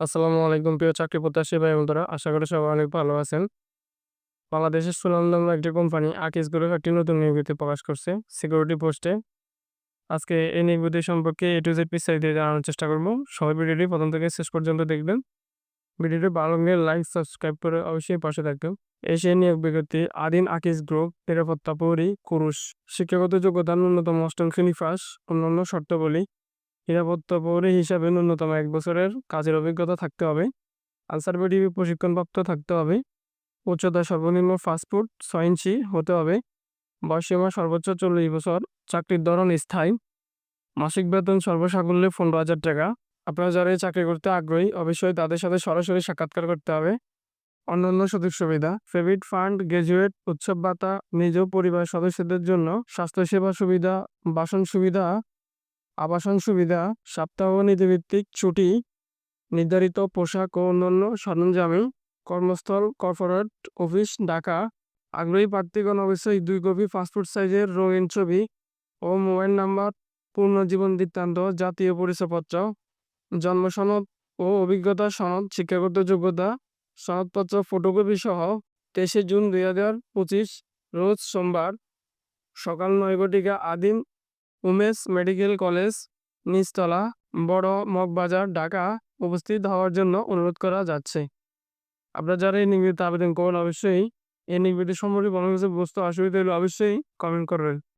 আসসালামু আলাইকুম, প্রিয় চাকরি প্রত্যাশী ভাই বন্ধুরা। আশা করি সবাই অনেক ভালো আছেন। বাংলাদেশের সুনামধন্য একটি কোম্পানি আকিস গ্রুপ, একটি নতুন নিয়োগ প্রকাশ করছে সিকিউরিটি পোস্টে আজকে এই নিয়োগটি সম্পর্কে এ টু জেড বিস্তারিত জানানোর চেষ্টা করব। সবাই ভিডিওটি প্রথম থেকে শেষ পর্যন্ত দেখবেন। ভিডিওটি ভালো লাগলে লাইক সাবস্ক্রাইব করে অবশ্যই পাশে থাকবেন। সেই নিয়োগ বিজ্ঞপ্তি, আদিন আকিস গ্রুপ, নিরাপত্তা পৌরী কুরুষ শিক্ষাগত যোগ্যতা ন্যূনতম অষ্টম শ্রেণি ফাঁস অন্যান্য শর্তাবলী। নিরাপত্তা পৌরী হিসাবে ন্যূনতম এক বছরের কাজের অভিজ্ঞতা থাকতে হবে। আনসার বিডিবি প্রশিক্ষণপ্রাপ্ত থাকতে হবে। উচ্চতা সর্বনিম্ন ফাস্ট ফুড ছয় ইঞ্চি হতে হবে। বয়সীমা সর্বোচ্চ চল্লিশ বছর। চাকরির ধরন স্থায়ী। মাসিক বেতন সর্বসাকুল্যে পনেরো হাজার টাকা। আপনারা যারা এই চাকরি করতে আগ্রহী, অবশ্যই তাদের সাথে সরাসরি সাক্ষাৎকার করতে হবে। অন্যান্য সুযোগ সুবিধা। ফেভিট ফান্ড, গ্রাজুয়েট, উৎসব ভাতা, নিজ পরিবার সদস্যদের জন্য স্বাস্থ্যসেবা সুবিধা, বাসন সুবিধা আবাসন সুবিধা, সপ্তাহ নীতিভিত্তিক ছুটি, নির্ধারিত পোশাক ও অন্যান্য সরঞ্জামে কর্মস্থল, কর্পোরেট অফিস, ঢাকা। আগ্রহী প্রার্থীগণ অবশ্যই দুই কপি পাসপোর্ট সাইজের রঙিন ছবি ও মোবাইল নাম্বার, পূর্ণ জীবন বৃত্তান্ত, জাতীয় পরিচয়পত্র, জন্ম সনদ ও অভিজ্ঞতা সনদ, শিক্ষাগত যোগ্যতা, সনদপত্র, ফটোকপি সহ তেইশে জুন দুই হাজার পঁচিশ, রোজ সোমবার সকাল নয় ঘটিকা আদিম উমেশ মেডিকেল কলেজ, নিচতলা, বড় মগবাজার, ঢাকা উপস্থিত হওয়ার জন্য অনুরোধ করা যাচ্ছে। আপনারা যারা এই নিগমিতে আবেদন করেন অবশ্যই এই নিগমিটি সম্পর্কে কোনো কিছু বুঝতে অসুবিধা হলে অবশ্যই কমেন্ট করবেন।